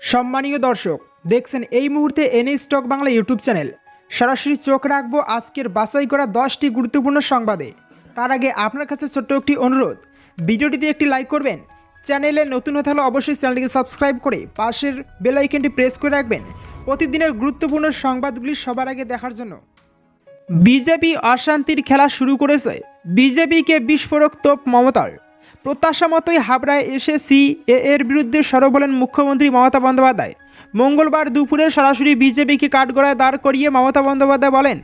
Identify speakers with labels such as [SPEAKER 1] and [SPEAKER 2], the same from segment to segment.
[SPEAKER 1] সম্মানীয় দর্শক, দেখছেন এই মুহূর্তে NA stock Bangla YouTube channel. সরাসরি চোখ রাখব আজকের বাছাই করা দশটি গুরুত্বপূর্ণ সংবাদে। তার আগে আপনার কাছে ছোট্ট একটি অনুরোধ, ভিডিওটিতে একটি লাইক করবেন। চ্যানেলে নতুন হতে হলে অবশ্যই চ্যানেলটিকে সাবস্ক্রাইব করে পাশের বেল আইকনটি প্রেস করে রাখবেন। প্রতিদিনের গুরুত্বপূর্ণ সংবাদগুলি সবার আগে দেখার জন্য। বিজেপি অশান্তির খেলা শুরু করেছে। বিজেপিকে বিস্ফোরক তোপ মমতার। প্রত্যাশা মতোই হাবড়ায় এসে সিএ এর বিরুদ্ধে সরব হলেন মুখ্যমন্ত্রী মমতা বন্দ্যোপাধ্যায়। মঙ্গলবার দুপুরে সরাসরি বিজেপিকে কাঠগড়ায় দাঁড় করিয়ে মমতা বন্দ্যোপাধ্যায় বলেন,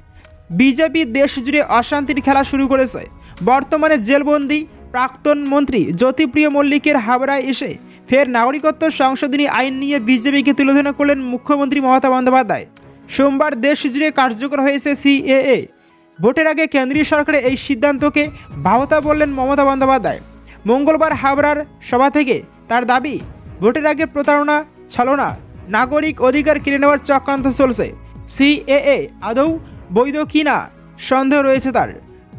[SPEAKER 1] বিজেপি দেশ জুড়ে অশান্তির খেলা শুরু করেছে। বর্তমানে জেলবন্দি প্রাক্তন মন্ত্রী জ্যোতিপ্রিয় মল্লিকের হাবড়ায় এসে ফের নাগরিকত্ব সংশোধনী আইন নিয়ে বিজেপিকে তুলোধনা করলেন মুখ্যমন্ত্রী মমতা বন্দ্যোপাধ্যায়। সোমবার দেশ জুড়ে কার্যকর হয়েছে সিএএ। ভোটের আগে কেন্দ্রীয় সরকারের এই সিদ্ধান্তকে ভাবতা বললেন মমতা বন্দ্যোপাধ্যায়। মঙ্গলবার হাবড়ার সভা থেকে তার দাবি, ভোটের আগে প্রতারণা ছলনা নাগরিক অধিকার কেড়ে নেওয়ার চক্রান্ত চলছে। সিএএ আদৌ বৈধ কিনা সন্দেহ রয়েছে তার।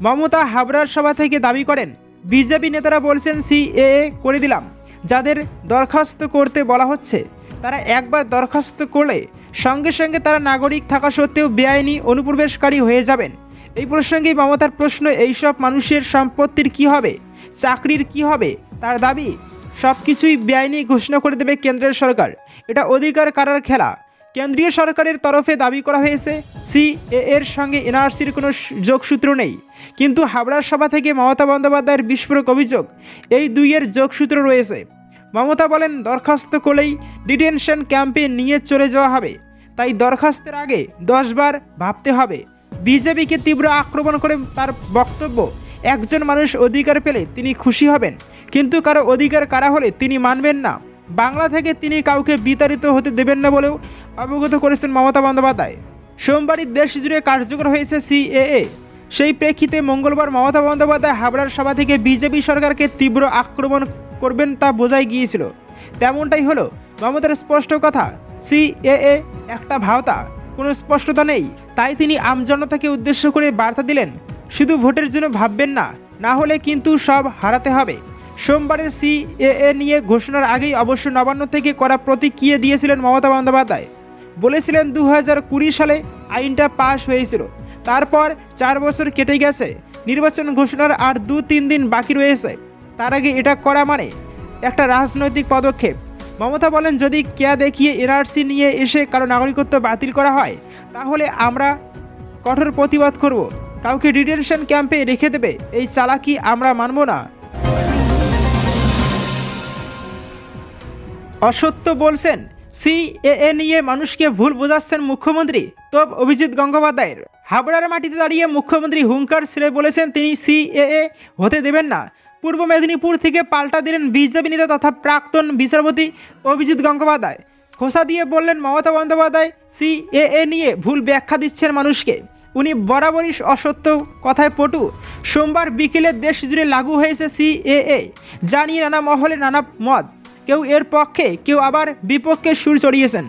[SPEAKER 1] মমতা হাবড়ার সভা থেকে দাবি করেন, বিজেপি নেতারা বলছেন সিএএ করে দিলাম। যাদের দরখাস্ত করতে বলা হচ্ছে, তারা একবার দরখাস্ত করলে সঙ্গে সঙ্গে তারা নাগরিক থাকা সত্ত্বেও বেআইনি অনুপ্রবেশকারী হয়ে যাবেন। এই প্রসঙ্গে মমতার প্রশ্ন, এইসব মানুষের সম্পত্তির কি হবে? চাকরির কি হবে? তার দাবি সব কিছুই বেআইনি ঘোষণা করে দেবে কেন্দ্রের সরকার। এটা অধিকার কারার খেলা। কেন্দ্রীয় সরকারের তরফে দাবি করা হয়েছে সিএ এর সঙ্গে এনআরসির কোনো যোগসূত্র নেই। কিন্তু হাবড়ার সভা থেকে মমতা বন্দ্যোপাধ্যায়ের বিস্ফোরক অভিযোগ, এই দুইয়ের যোগসূত্র রয়েছে। মমতা বলেন, দরখাস্ত করলেই ডিটেনশন ক্যাম্পে নিয়ে চলে যাওয়া হবে। তাই দরখাস্তের আগে দশবার ভাবতে হবে। বিজেপিকে তীব্র আক্রমণ করে তার বক্তব্য একজন মানুষ অধিকার পেলে তিনি খুশি হবেন, কিন্তু কারও অধিকার কারা হলে তিনি মানবেন না। বাংলা থেকে তিনি কাউকে বিতাড়িত হতে দেবেন না বলেও অবগত করেছেন মমতা বন্দ্যোপাধ্যায়। সোমবারই দেশ জুড়ে কার্যকর হয়েছে সিএএ। সেই প্রেক্ষিতে মঙ্গলবার মমতা বন্দ্যোপাধ্যায় হাবড়ার সভা থেকে বিজেপি সরকারকে তীব্র আক্রমণ করবেন তা বোঝাই গিয়েছিল। তেমনটাই হলো, মমতার স্পষ্ট কথা, সিএএ একটা ভাওতা, কোনো স্পষ্টতা নেই। তাই তিনি আমজনতাকে উদ্দেশ্য করে বার্তা দিলেন শুধু ভোটের জন্য ভাববেন না না হলে কিন্তু সব হারাতে হবে। সোমবারের সিএএ নিয়ে ঘোষণার আগেই অবশ্য নবান্ন থেকে করা প্রতিক্রিয়া দিয়েছিলেন মমতা বন্দ্যোপাধ্যায়। বলেছিলেন দু হাজার কুড়ি সালে আইনটা পাশ হয়েছিল। তারপর চার বছর কেটে গেছে। নির্বাচন ঘোষণার আর দু তিন দিন বাকি রয়েছে। তার আগে এটা করা মানে একটা রাজনৈতিক পদক্ষেপ। মমতা বলেন, যদি কেয়া দেখিয়ে এনআরসি নিয়ে এসে কারও নাগরিকত্ব বাতিল করা হয়, তাহলে আমরা কঠোর প্রতিবাদ করব। কাউকে ডিটেনশন ক্যাম্পে রেখে দেবে, এই চালাকি আমরা মানব না। অসত্য বলছেন, সিএএ নিয়ে মানুষকে ভুল বোঝাচ্ছেন মুখ্যমন্ত্রী। তোপ অভিজিৎ গঙ্গোপাধ্যায়ের, হাবড়ার মাটিতে দাঁড়িয়ে মুখ্যমন্ত্রী হুঙ্কার ছেড়ে বলেছেন তিনি সিএএ হতে দেবেন না। পূর্ব মেদিনীপুর থেকে পাল্টা দিলেন বিজেপি নেতা তথা প্রাক্তন বিচারপতি অভিজিৎ গঙ্গোপাধ্যায়। খোসা দিয়ে বললেন মমতা বন্দ্যোপাধ্যায়, সিএএ নিয়ে ভুল ব্যাখ্যা দিচ্ছেন মানুষকে। উনি বরাবরই অসত্য কথায় পটু। সোমবার বিকেলে দেশ জুড়ে লাগু হয়েছে সিএএ যা নিয়ে নানা মহলে নানা মত। কেউ এর পক্ষে, কেউ আবার বিপক্ষে সুর চড়িয়েছেন।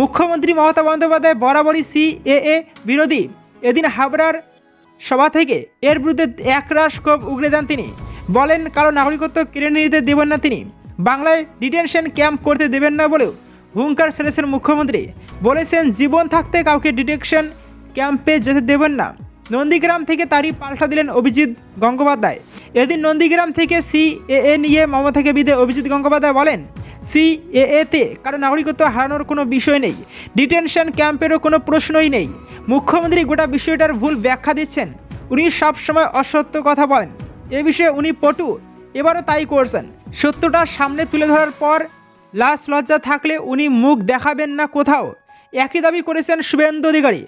[SPEAKER 1] মুখ্যমন্ত্রী মমতা বন্দ্যোপাধ্যায় বরাবরই সিএএ বিরোধী। এদিন হাবড়ার সভা থেকে এর বিরুদ্ধে একরাশ ক্ষোভ উগড়ে দেন তিনি। বলেন, কারও নাগরিকত্ব কেড়ে নিতে দেবেন না তিনি। বাংলায় ডিটেনশন ক্যাম্প করতে দেবেন না বলেও হুঙ্কার ছেড়েছেন মুখ্যমন্ত্রী। বলেছেন, জীবন থাকতে কাউকে ডিটেকশন ক্যাম্পে যেতে দেবেন না। নন্দীগ্রাম থেকে তারই পাল্টা দিলেন অভিজিৎ গঙ্গোপাধ্যায়। এদিন নন্দীগ্রাম থেকে সিএএ নিয়ে মমতা মমতাকে বিদে অভিজিৎ গঙ্গোপাধ্যায় বলেন সিএএতে কারও নাগরিকত্ব হারানোর কোনো বিষয় নেই। ডিটেনশন ক্যাম্পেরও কোনো প্রশ্নই নেই। মুখ্যমন্ত্রী গোটা বিষয়টার ভুল ব্যাখ্যা দিচ্ছেন। উনি সবসময় অসত্য কথা বলেন। এ বিষয়ে উনি পটু। এবারও তাই করছেন। সত্যটা সামনে তুলে ধরার পর লাশ লজ্জা থাকলে উনি মুখ দেখাবেন না কোথাও। একই দাবি করেছেন শুভেন্দু অধিকারী।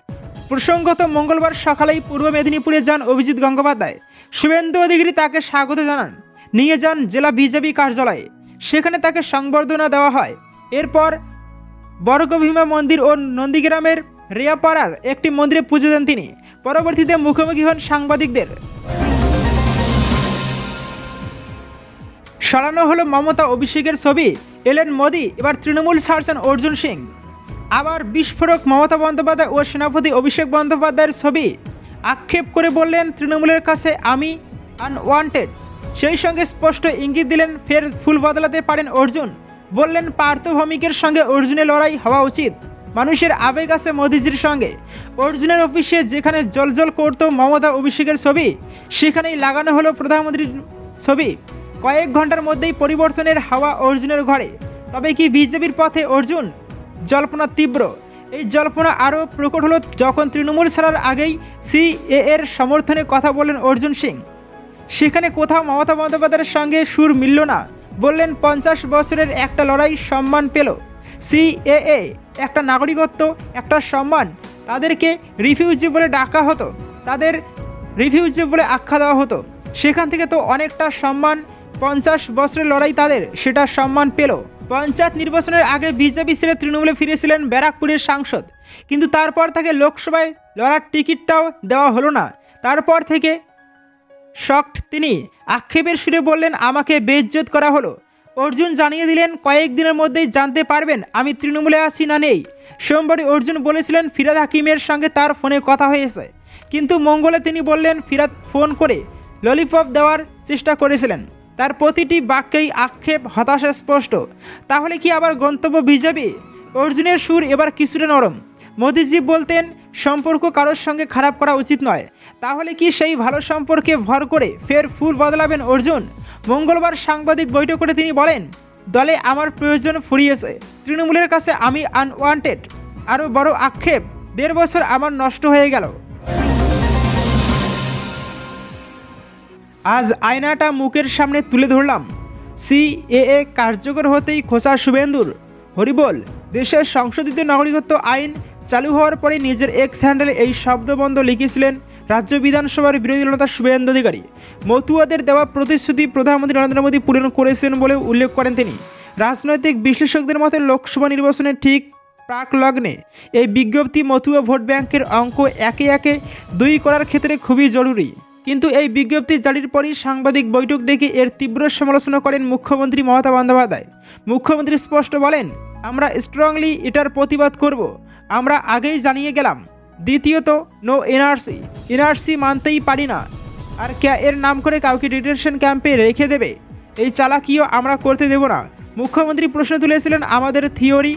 [SPEAKER 1] প্রসঙ্গত মঙ্গলবার সকালেই পূর্ব মেদিনীপুরে যান অভিজিৎ গঙ্গোপাধ্যায়। শুভেন্দু অধিকারী তাকে স্বাগত জানান। নিয়ে যান জেলা বিজেপি কার্যালয়ে। সেখানে তাকে সংবর্ধনা দেওয়া হয়। এরপর বর্গভীমা মন্দির ও নন্দীগ্রামের রেয়াপাড়ার একটি মন্দিরে পুজো দেন তিনি। পরবর্তীতে মুখোমুখি হন সাংবাদিকদের। সরানো হলো মমতা অভিষেকের ছবি। এলেন মোদি, এবার তৃণমূল ছাড়ছেন অর্জুন সিং। আবার বিস্ফোরক মমতা বন্দ্যোপাধ্যায় ও সেনাপতি অভিষেক বন্দ্যোপাধ্যায়ের ছবি। আক্ষেপ করে বললেন, তৃণমূলের কাছে আমি আনওয়ান্টেড সেই সঙ্গে স্পষ্ট ইঙ্গিত দিলেন, ফের ফুল বদলাতে পারেন অর্জুন। বললেন, পার্থ ভৌমিকের সঙ্গে অর্জুনের লড়াই হওয়া উচিত। মানুষের আবেগ আছে মোদিজির সঙ্গে। অর্জুনের অফিসে যেখানে জলজল করত মমতা অভিষেকের ছবি, সেখানেই লাগানো হলো প্রধানমন্ত্রীর ছবি। কয়েক ঘণ্টার মধ্যেই পরিবর্তনের হাওয়া অর্জুনের ঘরে। তবে কি বিজেপির পথে অর্জুন? জল্পনা তীব্র। এই জল্পনা আরও প্রকট হলো যখন তৃণমূল ছাড়ার আগেই সিএ এর সমর্থনে কথা বললেন অর্জুন সিং। সেখানে কোথাও মমতা বন্দ্যোপাধ্যায়ের সঙ্গে সুর মিলল না। বললেন, পঞ্চাশ বছরের একটা লড়াই সম্মান পেল। সিএএ একটা নাগরিকত্ব, একটা সম্মান। তাদেরকে রিফিউজি বলে ডাকা হতো। তাদের রিফিউজি বলে আখ্যা দেওয়া হতো। সেখান থেকে তো অনেকটা সম্মান, পঞ্চাশ বছরের লড়াই তাদের, সেটা সম্মান পেল। পঞ্চায়েত নির্বাচনের আগে বিজেপি ছেড়ে তৃণমূলে ফিরেছিলেন ব্যারাকপুরের সাংসদ। কিন্তু তারপর তাকে লোকসভায় লড়ার টিকিটটাও দেওয়া হলো না। তারপর থেকে শকড তিনি আক্ষেপের সুরে বললেন, আমাকে বেজ্জত করা হলো। অর্জুন জানিয়ে দিলেন কয়েকদিনের মধ্যেই জানতে পারবেন আমি তৃণমূলে আছি না নেই। সোমবারই অর্জুন বলেছিলেন, ফিরাদ হাকিমের সঙ্গে তার ফোনে কথা হয়েছে। কিন্তু মঙ্গলে তিনি বললেন, ফিরাদ ফোন করে ললিপপ দেওয়ার চেষ্টা করেছিলেন। তার প্রতিটি বাক্যেই আক্ষেপ, হতাশা স্পষ্ট। তাহলে কি আবার গন্তব্য বিজেপি? অর্জুনের সুর এবার কিছুটা নরম। মোদিজি বলতেন, সম্পর্ক কারোর সঙ্গে খারাপ করা উচিত নয়। তাহলে কি সেই ভালো সম্পর্কে ভর করে ফের ফুল বদলাবেন অর্জুন? মঙ্গলবার সাংবাদিক বৈঠক করে তিনি বলেন, দলে আমার প্রয়োজন ফুরিয়েছে। তৃণমূলের কাছে আমি আনওয়ান্টেড আরও বড় আক্ষেপ। দেড় বছর আমার নষ্ট হয়ে গেল। আজ আয়নাটা মুখের সামনে তুলে ধরলাম। সিএএ কার্যকর হতেই খোসা শুভেন্দুর। হরিবল, দেশের সংশোধিত নাগরিকত্ব আইন চালু হওয়ার পরে নিজের এক্স হ্যান্ডেলে এই শব্দবন্ধ লিখেছিলেন রাজ্য বিধানসভার বিরোধী নেতা শুভেন্দু অধিকারী। মতুয়াদের দেওয়া প্রতিশ্রুতি প্রধানমন্ত্রী নরেন্দ্র মোদী পূরণ করেছেন বলে উল্লেখ করেন তিনি। রাজনৈতিক বিশ্লেষকদের মতে লোকসভা নির্বাচনে ঠিক প্রাক লগ্নে এই বিজ্ঞপ্তি মতুয়া ভোট ব্যাংকের অঙ্ক একে একে দুই করার ক্ষেত্রে খুবই জরুরি। কিন্তু এই বিজ্ঞপ্তি জারির পরই সাংবাদিক বৈঠক ডেকে এর তীব্র সমালোচনা করেন মুখ্যমন্ত্রী মমতা বন্দ্যোপাধ্যায়। মুখ্যমন্ত্রী স্পষ্ট বলেন, আমরা স্ট্রংলি এটার প্রতিবাদ করব। আমরা আগেই জানিয়ে গেলাম, দ্বিতীয়ত নো এনআরসি এনআরসি মানতেই পারি না। আর ক্যা এর নাম করে কাউকে ডিটেনশন ক্যাম্পে রেখে দেবে? এই চালাকিও আমরা করতে দেব না। মুখ্যমন্ত্রী প্রশ্ন তুলেছিলেন আমাদের থিওরি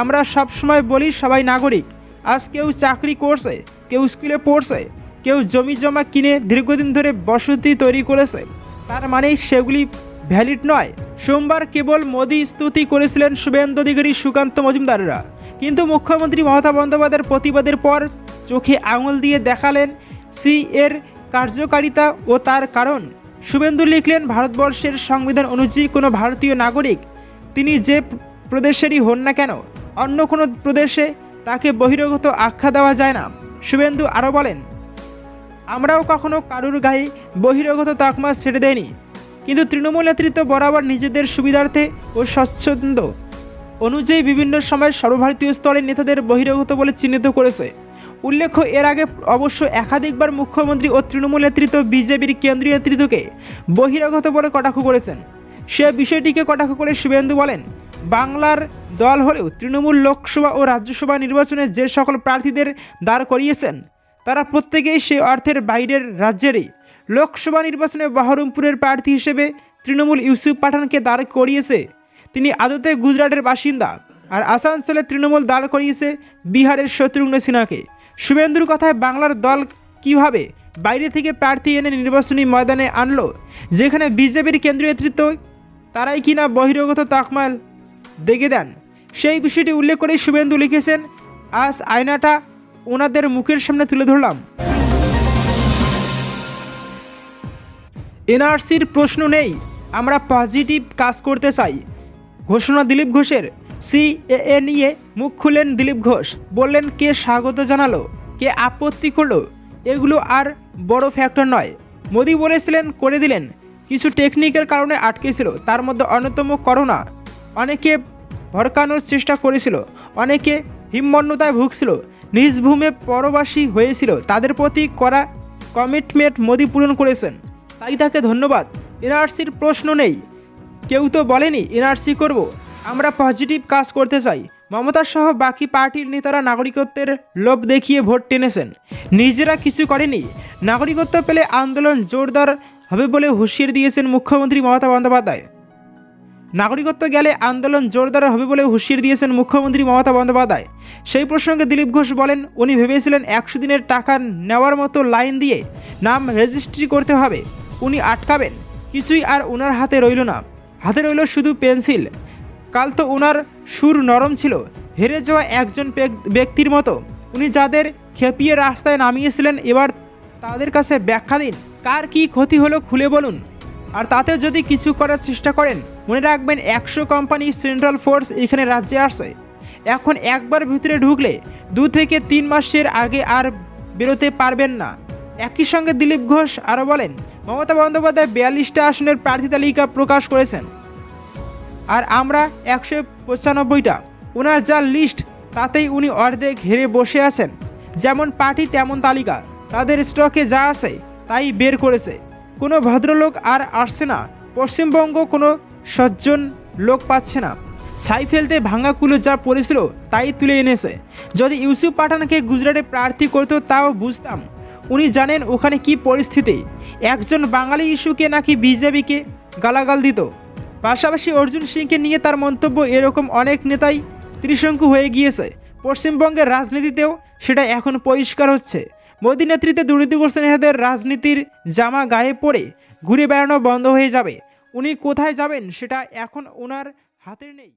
[SPEAKER 1] আমরা সবসময় বলি সবাই নাগরিক। আজ কেউ চাকরি করছে, কেউ স্কুলে পড়ছে কেউ জমি জমা কিনে দীর্ঘদিন ধরে বসতি তৈরি করেছে। তার মানে সেগুলি ভ্যালিড নয়। সোমবার কেবল মোদি স্তুতি করেছিলেন শুভেন্দু অধিকারী সুকান্ত মজুমদাররা। কিন্তু মুখ্যমন্ত্রী মমতা বন্দ্যোপাধ্যায়ের প্রতিবাদের পর চোখে আঙুল দিয়ে দেখালেন সি এর কার্যকারিতা ও তার কারণ। শুভেন্দু লিখলেন, ভারতবর্ষের সংবিধান অনুযায়ী কোনো ভারতীয় নাগরিক, তিনি যে প্রদেশেরই হন না কেন, অন্য কোনো প্রদেশে তাকে বহিরগত আখ্যা দেওয়া যায় না। শুভেন্দু আরও বলেন আমরাও কখনো কারুর গায়ে বহিরগত তাকমা ছেড়ে দেয়নি কিন্তু তৃণমূল নেতৃত্ব বরাবর নিজেদের সুবিধার্থে ও স্বচ্ছন্দ অনুযায়ী বিভিন্ন সময় সর্বভারতীয় স্তরের নেতাদের বহিরাগত বলে চিহ্নিত করেছে। উল্লেখ্য, এর আগে অবশ্য একাধিকবার মুখ্যমন্ত্রী ও তৃণমূল নেতৃত্ব বিজেপির কেন্দ্রীয় নেতৃত্বকে বহিরাগত বলে কটাক্ষ করেছেন। সে বিষয়টিকে কটাক্ষ করে শুভেন্দু বলেন, বাংলার দল হলেও তৃণমূল লোকসভা ও রাজ্যসভা নির্বাচনে যে সকল প্রার্থীদের দাঁড় করিয়েছেন তারা প্রত্যেকেই সে অর্থের বাইরের রাজ্যেরই। লোকসভা নির্বাচনে বহরমপুরের প্রার্থী হিসেবে তৃণমূল ইউসুফ পাঠানকে দাঁড় করিয়েছে। তিনি আদতে গুজরাটের বাসিন্দা আর আসানসোলে তৃণমূল দাঁড় করিয়েছে বিহারের শত্রুঘ্ন সিনহাকে। শুভেন্দুর কথায় বাংলার দল কীভাবে বাইরে থেকে প্রার্থী এনে নির্বাচনী ময়দানে আনলো, যেখানে বিজেপির কেন্দ্রীয় নেতৃত্ব, তারাই কিনা বহিরাগত তাকমাল দেখে দেন, সেই বিষয়টি উল্লেখ করে শুভেন্দু লিখেছেন আজ আয়নাটা ওনাদের মুখের সামনে তুলে ধরলাম। এনআরসির প্রশ্ন নেই, আমরা পজিটিভ কাজ করতে চাই। ঘোষণা দিলীপ ঘোষের, সিএএ নিয়ে মুখ খুলেন দিলীপ ঘোষ। বললেন, কে স্বাগত জানালো? কে আপত্তি করল? এগুলো আর বড় ফ্যাক্টর নয়। মোদি বলেছিলেন, করে দিলেন। কিছু টেকনিক্যাল কারণে আটকেছিল, তার মধ্যে অন্যতম করোনা অনেকে ভরকানোর চেষ্টা করেছিল, অনেকে হিমমন্যতায় ভুগছিল নিজ ভূমে পরবাসী হয়েছিল। তাদের প্রতি করা কমিটমেন্ট মোদি পূরণ করেছেন। তাই তাকে ধন্যবাদ। এনআরসির প্রশ্ন নেই। কেউ তো বলেনি, এনআরসি করব। আমরা পজিটিভ কাজ করতে চাই। মমতা সহ বাকি পার্টির নেতারা নাগরিকত্বের লোভ দেখিয়ে ভোট টেনেছেন। নিজেরা কিছু করেনি। নাগরিকত্ব পেলে আন্দোলন জোরদার হবে বলে হুঁশিয়ার দিয়েছেন মুখ্যমন্ত্রী মমতা বন্দ্যোপাধ্যায়। নাগরিকত্ব গেলে আন্দোলন জোরদার হবে বলে হুঁশিয়ার দিয়েছেন মুখ্যমন্ত্রী মমতা বন্দ্যোপাধ্যায়। সেই প্রসঙ্গে দিলীপ ঘোষ বলেন, উনি ভেবেছিলেন একশো দিনের টাকা নেওয়ার মতো লাইন দিয়ে নাম রেজিস্ট্রি করতে হবে। উনি আটকাবেন। কিছুই আর ওনার হাতে রইল না। হাতে রইল শুধু পেন্সিল। কাল তো ওনার সুর নরম ছিল। হেরে যাওয়া একজন ব্যক্তির মতো। উনি যাদের খেপিয়ে রাস্তায় নামিয়েছিলেন, এবার তাদের কাছে ব্যাখ্যা দিন। কার কি ক্ষতি হলো খুলে বলুন। আর তাতেও যদি কিছু করার চেষ্টা করেন, মনে রাখবেন একশো কোম্পানি সেন্ট্রাল ফোর্স এখানে রাজ্যে আসে এখন একবার ভিতরে ঢুকলে দু থেকে তিন মাসের আগে আর বেরোতে পারবেন না। একই সঙ্গে দিলীপ ঘোষ আরও বলেন, মমতা বন্দ্যোপাধ্যায় বিয়াল্লিশটা আসনের প্রার্থী তালিকা প্রকাশ করেছেন। আর আমরা একশো পঁচানব্বইটা, ওনার যা লিস্ট, তাতেই উনি অর্ধেক হেরে বসে আছেন। যেমন পার্টি, তেমন তালিকা। তাদের স্টকে যা আছে, তাই বের করেছে। কোনো ভদ্রলোক আর আসছে না। পশ্চিমবঙ্গ কোনো সজ্জন লোক পাচ্ছে না। ছাই ফেলতে ভাঙা কুলো যা পড়েছিল তাই তুলে এনেছে। যদি ইউসুফ পাঠানকে গুজরাটে প্রার্থী করতো তাও বুঝতাম। উনি জানেন ওখানে কি পরিস্থিতি। একজন বাঙালি ইস্যুকে নাকি বিজেপিকে গালাগাল দিত। পাশাপাশি অর্জুন সিংকে নিয়ে তার মন্তব্য এরকম অনেক নেতাই ত্রিশঙ্কু হয়ে গিয়েছে। পশ্চিমবঙ্গের রাজনীতিতেও সেটা এখন পরিষ্কার হচ্ছে। মোদী নেতৃত্বে দুর্নীতি করছেন এদের রাজনীতির জামা গায়ে পড়ে ঘুরে বেড়ানো বন্ধ হয়ে যাবে। উনি কোথায় যাবেন সেটা এখন ওনার হাতের নেই।